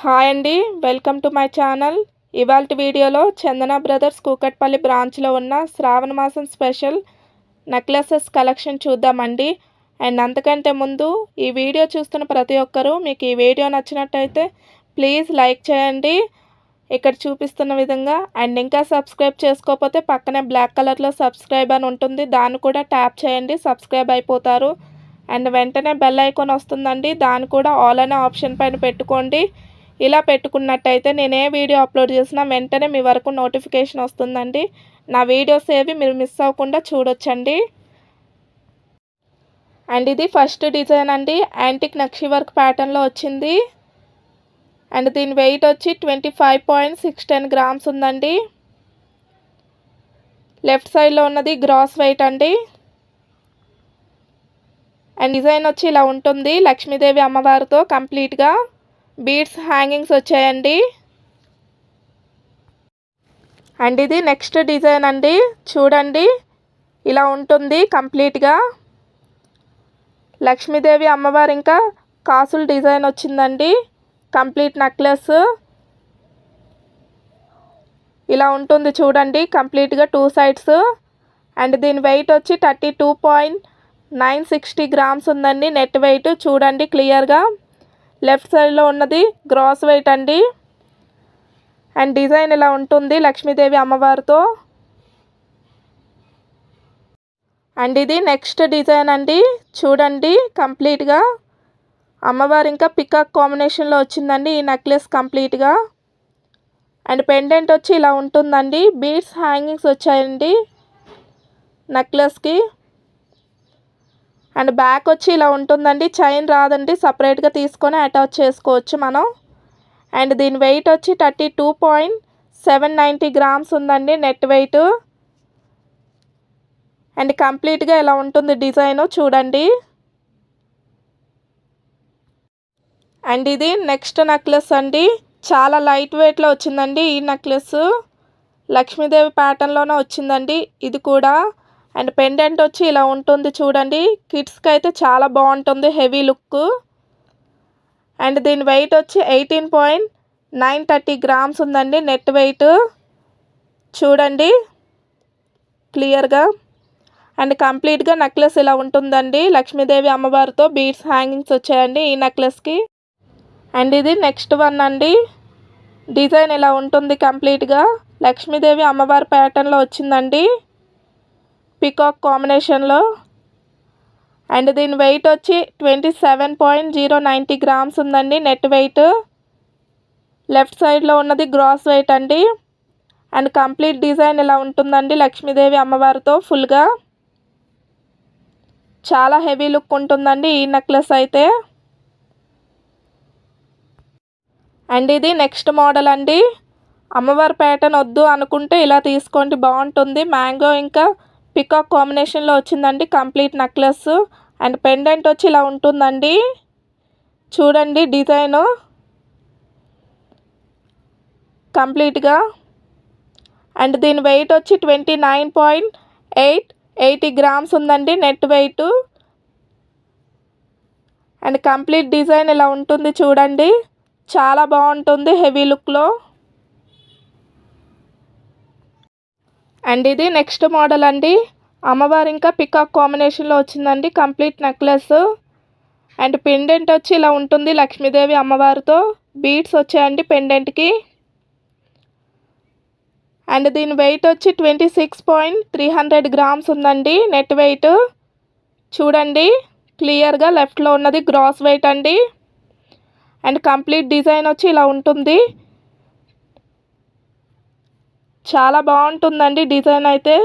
Hi అండి welcome to my channel. ఇవాళ వీడియోలో చందన బ్రదర్స్ కూకట్పల్లి బ్రాంచ్లో ఉన్న శ్రావణ మాసం స్పెషల్ నెక్లెసెస్ కలెక్షన్ చూద్దామండి. అండ్ అంతకంటే ముందు ఈ వీడియో చూస్తున్న ప్రతి ఒక్కరూ మీకు ఈ వీడియో నచ్చినట్టయితే ప్లీజ్ లైక్ చేయండి. ఇక్కడ చూపిస్తున్న విధంగా అండ్ ఇంకా సబ్స్క్రైబ్ చేసుకోకపోతే పక్కనే బ్లాక్ కలర్లో సబ్స్క్రైబ్ అని ఉంటుంది. దాన్ని కూడా ట్యాప్ చేయండి సబ్స్క్రైబ్ అయిపోతారు. అండ్ వెంటనే బెల్ ఐకాన్ వస్తుందండి దాన్ని కూడా ఆల్ అనే ఆప్షన్ పైన పెట్టుకోండి. ఇలా పెట్టుకున్నట్టయితే నేను ఏ వీడియో అప్లోడ్ చేసినా వెంటనే మీ వరకు నోటిఫికేషన్ వస్తుందండి. నా వీడియోస్ ఏవి మీరు మిస్ అవ్వకుండా చూడొచ్చండి. అండ్ ఇది ఫస్ట్ డిజైన్ అండి. యాంటిక్ నక్షి వర్క్ ప్యాటర్న్లో వచ్చింది. అండ్ దీని వెయిట్ వచ్చి twenty five point six ten grams ఉందండి. లెఫ్ట్ సైడ్లో ఉన్నది గ్రాస్ వెయిట్ అండి. అండ్ డిజైన్ వచ్చి ఇలా ఉంటుంది. లక్ష్మీదేవి అమ్మవారితో కంప్లీట్గా. బీడ్స్ హ్యాంగింగ్స్ వచ్చాయండి. అండ్ ఇది నెక్స్ట్ డిజైన్ అండి. చూడండి. ఇలా ఉంటుంది కంప్లీట్గా. లక్ష్మీదేవి అమ్మవారు ఇంకా కాసుల డిజైన్ వచ్చిందండి. Complete necklace. ఇలా ఉంటుంది చూడండి. కంప్లీట్గా టూ సైడ్స్. అండ్ దీని వెయిట్ వచ్చి thirty two point nine sixty grams ఉందండి. నెట్ వెయిట్ చూడండి క్లియర్గా. లెఫ్ట్ సైడ్లో ఉన్నది. గ్రాస్ వెయిట్ అండి. అండ్ డిజైన్ ఇలా ఉంటుంది లక్ష్మీదేవి అమ్మవారితో. అండ్ ఇది నెక్స్ట్ డిజైన్ అండి. చూడండి కంప్లీట్గా. అమ్మవారు ఇంకా పికాక్ కాంబినేషన్లో వచ్చిందండి. ఈ నెక్లెస్ కంప్లీట్గా. అండ్ పెండెంట్ వచ్చి ఇలా ఉంటుందండి. బీడ్స్ హ్యాంగింగ్స్ వచ్చాయండి. నెక్లెస్కి. అండ్ బ్యాక్ వచ్చి ఇలా ఉంటుందండి. చైన్ రాదండి. సపరేట్గా తీసుకొని అటాచ్ చేసుకోవచ్చు మనం. అండ్ దీని వెయిట్ వచ్చి thirty two point seven ninety grams ఉందండి నెట్ వెయిట్. అండ్ కంప్లీట్గా ఇలా ఉంటుంది డిజైన్. చూడండి. అండ్ ఇది నెక్స్ట్ నెక్లెస్ అండి. చాలా లైట్ వెయిట్లో వచ్చిందండి ఈ నెక్లెస్. లక్ష్మీదేవి ప్యాటర్న్లోనే వచ్చిందండి. ఇది కూడా అండ్ పెండెంట్ వచ్చి ఇలా ఉంటుంది చూడండి. కిడ్స్కి అయితే చాలా బాగుంటుంది హెవీ లుక్. అండ్ దీని వెయిట్ వచ్చి eighteen point nine thirty grams ఉందండి నెట్ వెయిట్. చూడండి. క్లియర్గా. అండ్ కంప్లీట్గా నెక్లెస్ ఇలా ఉంటుందండి. లక్ష్మీదేవి అమ్మవారితో బీడ్స్ హ్యాంగింగ్స్ వచ్చాయండి ఈ నెక్లెస్కి. అండ్ ఇది నెక్స్ట్ వన్ అండి. డిజైన్ ఇలా ఉంటుంది కంప్లీట్గా. లక్ష్మీదేవి అమ్మవారి ప్యాటర్న్లో వచ్చిందండి. పికాక్ కాంబినేషన్లో అండ్ దీని వెయిట్ వచ్చి twenty seven point zero ninety grams ఉందండి. నెట్ వెయిట్ లెఫ్ట్ సైడ్లో ఉన్నది గ్రాస్ వెయిట్ అండి. అండ్ కంప్లీట్ డిజైన్ ఇలా ఉంటుందండి లక్ష్మీదేవి అమ్మవారితో ఫుల్గా చాలా హెవీ లుక్ ఉంటుందండి ఈ నెక్లెస్ అయితే. అండ్ ఇది నెక్స్ట్ మోడల్ అండి. అమ్మవారి ప్యాటర్న్ వద్దు అనుకుంటే ఇలా తీసుకోండి బాగుంటుంది. మ్యాంగో ఇంకా పికాక్ కాంబినేషన్లో వచ్చిందండి. Complete necklace. అండ్ పెండెంట్ వచ్చి ఇలా ఉంటుందండి. చూడండి డిజైను. కంప్లీట్గా. అండ్ దీని వెయిట్ వచ్చి twenty nine point eight eighty grams ఉందండి net weight. And complete design ఇలా ఉంటుంది చూడండి. చాలా బాగుంటుంది హెవీ లుక్లో. అండ్ ఇది నెక్స్ట్ మోడల్ అండి. అమ్మవారు ఇంకా పికాక్ కాంబినేషన్లో వచ్చిందండి. కంప్లీట్ నెక్లెస్ అండ్ పెండెంట్ వచ్చి ఇలా ఉంటుంది లక్ష్మీదేవి అమ్మవారితో. బీడ్స్ వచ్చాయండి పెండెంట్కి అండ్ దీని వెయిట్ వచ్చి twenty six point three hundred grams ఉందండి. నెట్ వెయిట్ చూడండి. క్లియర్గా లెఫ్ట్లో ఉన్నది. గ్రాస్ వెయిట్ అండి. అండ్ కంప్లీట్ డిజైన్ వచ్చి ఇలా ఉంటుంది. చాలా బాగుంటుందండి డిజైన్ అయితే.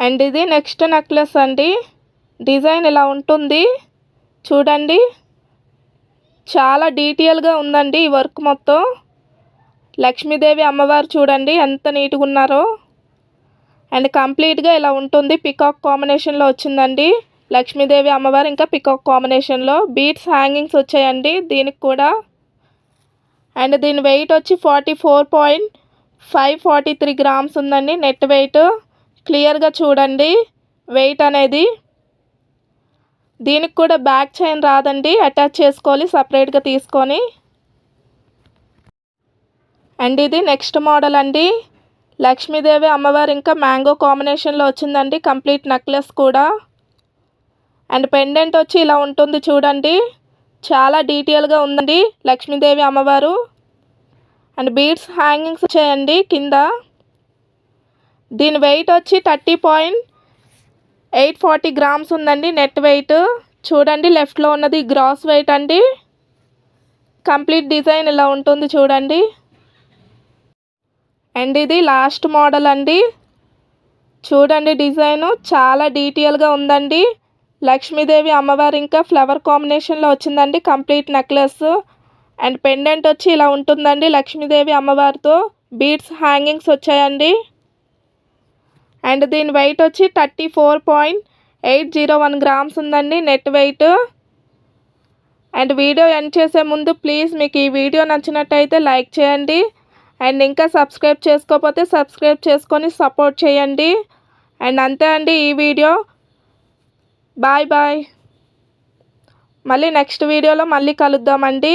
అండ్ ఇది నెక్స్ట్ నెక్లెస్ అండి. డిజైన్ ఇలా ఉంటుంది. చూడండి. చాలా డీటెయిల్గా ఉందండి ఈ వర్క్ మొత్తం. లక్ష్మీదేవి అమ్మవారు చూడండి ఎంత నీట్గా ఉన్నారో. అండ్ కంప్లీట్గా ఇలా ఉంటుంది. పికాక్ కాంబినేషన్లో వచ్చిందండి. లక్ష్మీదేవి అమ్మవారు ఇంకా పికాక్ కాంబినేషన్లో. బీట్స్ హ్యాంగింగ్స్ వచ్చాయండి దీనికి కూడా. అండ్ దీని వెయిట్ వచ్చి forty four point five forty three grams ఉందండి. నెట్ వెయిట్ క్లియర్గా చూడండి. వెయిట్ అనేది దీనికి కూడా బ్యాక్ చైన్ రాదండి. అటాచ్ చేసుకోవాలి సపరేట్గా తీసుకొని. అండ్ ఇది నెక్స్ట్ మోడల్ అండి. లక్ష్మీదేవి అమ్మవారు ఇంకా మ్యాంగో కాంబినేషన్లో వచ్చిందండి. కంప్లీట్ నెక్లెస్ కూడా. అండ్ పెండెంట్ వచ్చి ఇలా ఉంటుంది చూడండి. చాలా డీటెయిల్గా ఉందండి లక్ష్మీదేవి అమ్మవారు. అండ్ బీడ్స్ హ్యాంగింగ్స్ చేయండి కింద. దీని వెయిట్ వచ్చి thirty point eight forty grams ఉందండి నెట్ వెయిట్ చూడండి లెఫ్ట్లో ఉన్నది గ్రాస్ వెయిట్ అండి. కంప్లీట్ డిజైన్ ఇలా ఉంటుంది చూడండి. అండ్ ఇది లాస్ట్ మోడల్ అండి. చూడండి డిజైను చాలా డీటెయిల్గా ఉందండి. లక్ష్మీదేవి అమ్మవారు ఇంకా ఫ్లవర్ కాంబినేషన్లో వచ్చిందండి కంప్లీట్ నెక్లెస్ అండ్ పెండెంట్ వచ్చి ఇలా ఉంటుందండి లక్ష్మీదేవి అమ్మవారితో. బీడ్స్ హ్యాంగింగ్స్ వచ్చాయండి. అండ్ దీని వెయిట్ వచ్చి thirty four point eight zero one grams ఉందండి net weight and video end చేసే ముందు ప్లీజ్ మీకు ఈ వీడియో నచ్చినట్టయితే లైక్ చేయండి. అండ్ ఇంకా సబ్స్క్రైబ్ చేసుకోకపోతే సబ్స్క్రైబ్ చేసుకొని సపోర్ట్ చేయండి. అండ్ అంతే అండి ఈ వీడియో. Bye bye. మళ్ళీ నెక్స్ట్ వీడియోలో మళ్ళీ కలుద్దామండి.